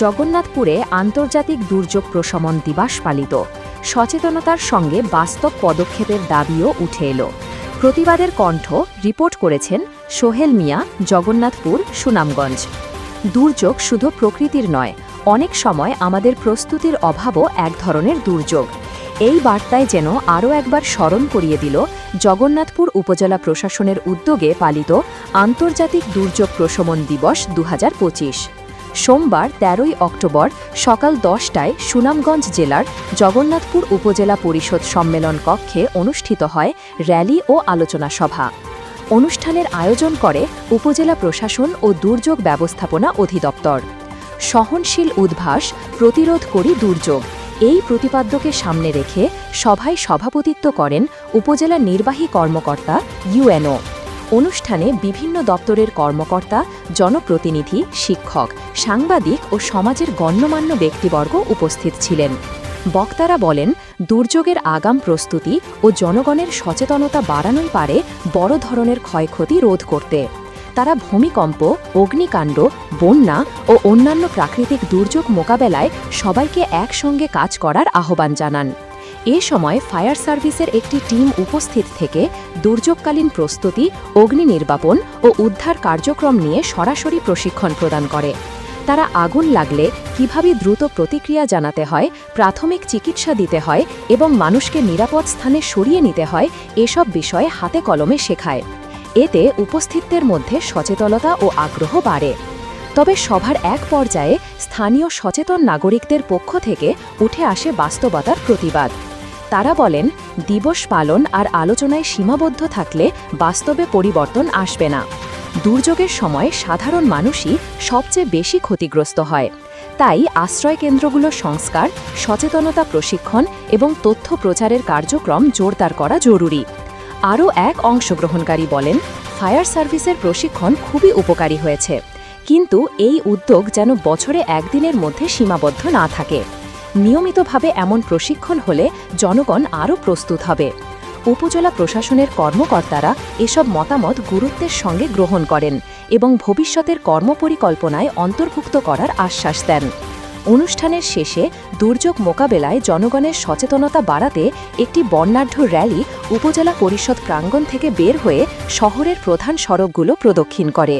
জগন্নাথপুরে আন্তর্জাতিক দুর্যোগ প্রশমন দিবস পালিত। সচেতনতার সঙ্গে বাস্তব পদক্ষেপের দাবিও উঠে এলো। প্রতিবাদের কণ্ঠ রিপোর্ট করেছেন সোহেল মিয়া, জগন্নাথপুর, সুনামগঞ্জ। দুর্যোগ শুধু প্রকৃতির নয়, অনেক সময় আমাদের প্রস্তুতির অভাবও এক ধরনের দুর্যোগ। এই বার্তায় যেন আরও একবার স্মরণ করিয়ে দিল জগন্নাথপুর উপজেলা প্রশাসনের উদ্যোগে পালিত আন্তর্জাতিক দুর্যোগ প্রশমন দিবস দু হাজার পঁচিশ। সোমবার তেরোই অক্টোবর সকাল দশটায় সুনামগঞ্জ জেলার জগন্নাথপুর উপজেলা পরিষদ সম্মেলন কক্ষে অনুষ্ঠিত হয় র্যালি ও আলোচনা সভা। অনুষ্ঠানের আয়োজন করে উপজেলা প্রশাসন ও দুর্যোগ ব্যবস্থাপনা অধিদপ্তর। সহনশীল উদ্ভাস প্রতিরোধ করি দুর্যোগ। এই প্রতিপাদ্যকে সামনে রেখে সভায় সভাপতিত্ব করেন উপজেলা নির্বাহী কর্মকর্তা ইউএনও অনুষ্ঠানে বিভিন্ন দপ্তরের কর্মকর্তা, জনপ্রতিনিধি, শিক্ষক, সাংবাদিক ও সমাজের গণ্যমান্য ব্যক্তিবর্গ উপস্থিত ছিলেন। বক্তারা বলেন, দুর্যোগের আগাম প্রস্তুতি ও জনগণের সচেতনতা বাড়ানোই পারে বড় ধরনের ক্ষয়ক্ষতি রোধ করতে। তারা ভূমিকম্প, অগ্নিকাণ্ড, বন্যা ও অন্যান্য প্রাকৃতিক দুর্যোগ মোকাবেলায় সবাইকে একসঙ্গে কাজ করার আহ্বান জানান। এ সময় ফায়ার সার্ভিসের একটি টিম উপস্থিত থেকে দুর্যোগকালীন প্রস্তুতি, অগ্নি নির্বাপন ও উদ্ধার কার্যক্রম নিয়ে সরাসরি প্রশিক্ষণ প্রদান করে। তারা আগুন লাগলে কীভাবে দ্রুত প্রতিক্রিয়া জানাতে হয়, প্রাথমিক চিকিৎসা দিতে হয় এবং মানুষকে নিরাপদ স্থানে সরিয়ে নিতে হয়, এসব বিষয়ে হাতে কলমে শেখায়। এতে উপস্থিতদের মধ্যে সচেতনতা ও আগ্রহ বাড়ে। তবে সভার এক পর্যায়ে স্থানীয় সচেতন নাগরিকদের পক্ষ থেকে উঠে আসে বাস্তবতার প্রতিবাদ। তারা বলেন, দিবস পালন আর আলোচনায় সীমাবদ্ধ থাকলে বাস্তবে পরিবর্তন আসবে না। দুর্যোগের সময় সাধারণ মানুষই সবচেয়ে বেশি ক্ষতিগ্রস্ত হয়। তাই আশ্রয় কেন্দ্রগুলো সংস্কার, সচেতনতা প্রশিক্ষণ এবং তথ্য প্রচারের কার্যক্রম জোরদার করা জরুরি। আরও এক অংশগ্রহণকারী বলেন, ফায়ার সার্ভিসের প্রশিক্ষণ খুবই উপকারী হয়েছে। কিন্তু এই উদ্যোগ যেন বছরে একদিনের মধ্যে সীমাবদ্ধ না থাকে। নিয়মিতভাবে এমন প্রশিক্ষণ হলে জনগণ আরও প্রস্তুত হবে। উপজেলা প্রশাসনের কর্মকর্তারা এসব মতামত গুরুত্বের সঙ্গে গ্রহণ করেন এবং ভবিষ্যতের কর্মপরিকল্পনায় অন্তর্ভুক্ত করার আশ্বাস দেন। অনুষ্ঠানের শেষে দুর্যোগ মোকাবেলায় জনগণের সচেতনতা বাড়াতে একটি বর্ণাঢ্য র্যালি উপজেলা পরিষদ প্রাঙ্গণ থেকে বের হয়ে শহরের প্রধান সড়কগুলো প্রদক্ষিণ করে।